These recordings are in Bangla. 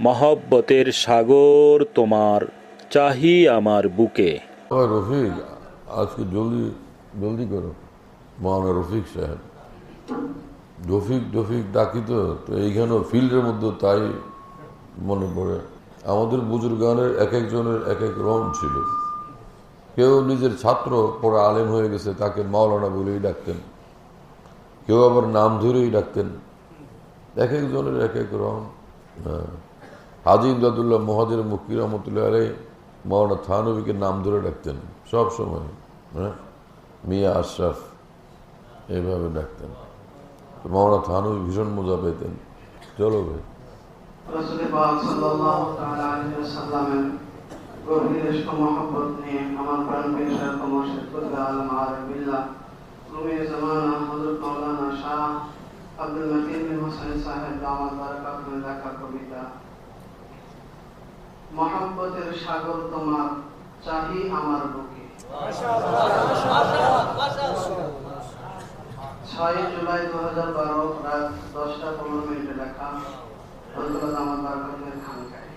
মহব্বতের সাগর তোমার, চাহি আমার বুকে। ও রফিক, আজকে জলদি জলদি করো। মাওলানা রফিক সাহেব। রফিক রফিক ডাকি তো তো এইখানেও ফিল্ডের মধ্যে তাই মনে পড়ে আমাদের বুজুর্গানের এক একজনের এক এক রং ছিল। কেউ নিজের ছাত্র পরে আলেম হয়ে গেছে, তাকে মাওলানা বলেই ডাকতেন। কেউ আবার নাম ধরেই ডাকতেন। এক একজনের এক এক রং হ্যাঁ। হাজি ইমদাদুল্লাহ মহাজের মুক্তি রহমতুল্লাহ আলাই মৌলানা থানবীকে নাম ধরে ডাকতেন, সব সময় হ্যাঁ? মিয়া আশরাফ এইভাবে ডাকতেন। তো মৌলানা থানবী ভীষণ মজা পেতেন। চলো ভাই। মাওলানা কবিতা মহব্বতের সাগর তোমার চাহি আমার বুকে। ছয় জুলাই দু হাজার বারো রাত দশটা পনেরো মিনিটে লেখা আমার খানকায়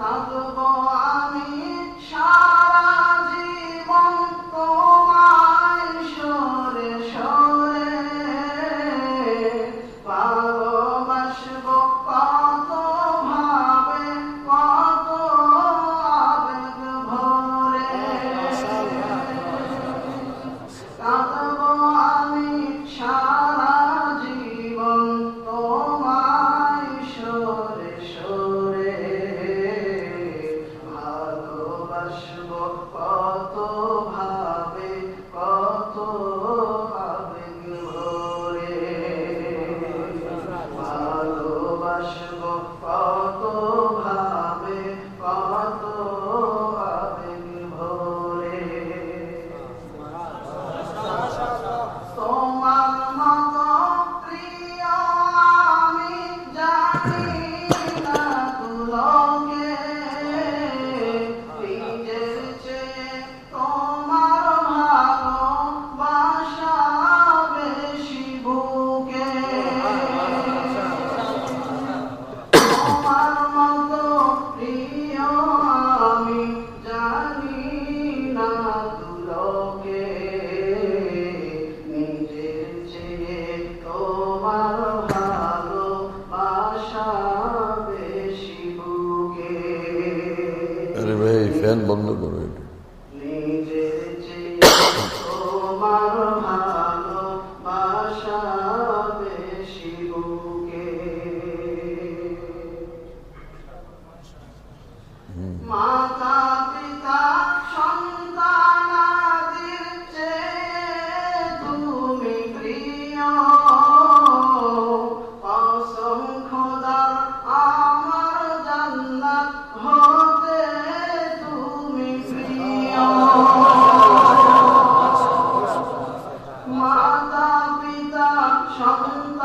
好喝。ফ্যান বন্ধ করো এটা। নিজের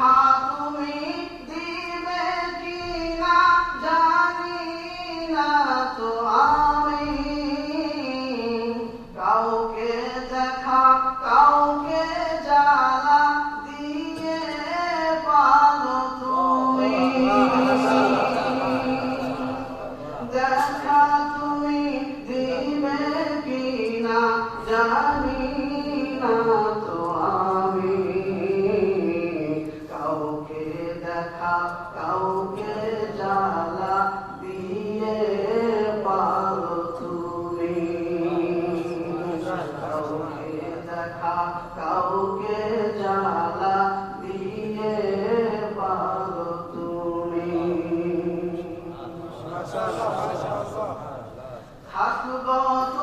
हाथों में Hasbubot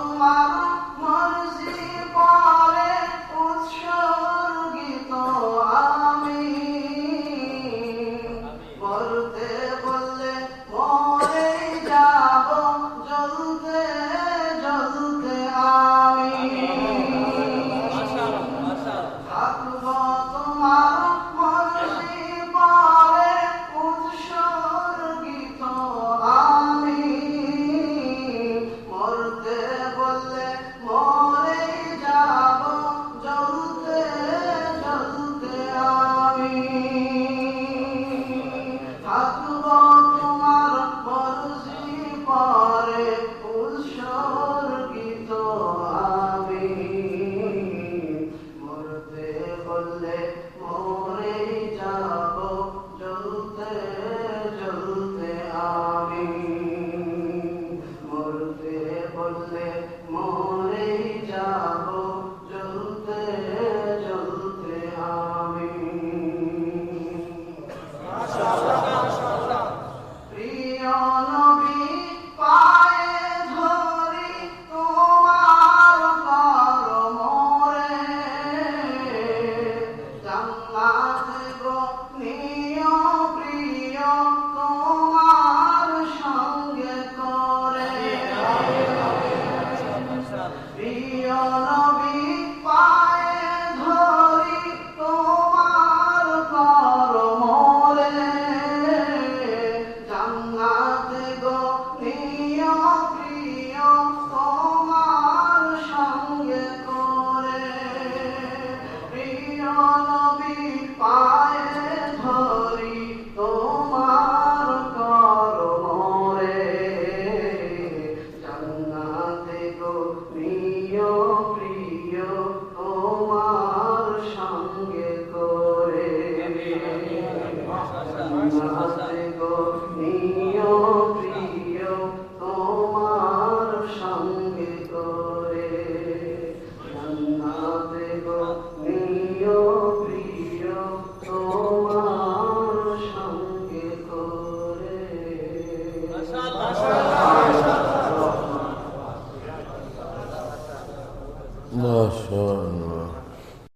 Deus.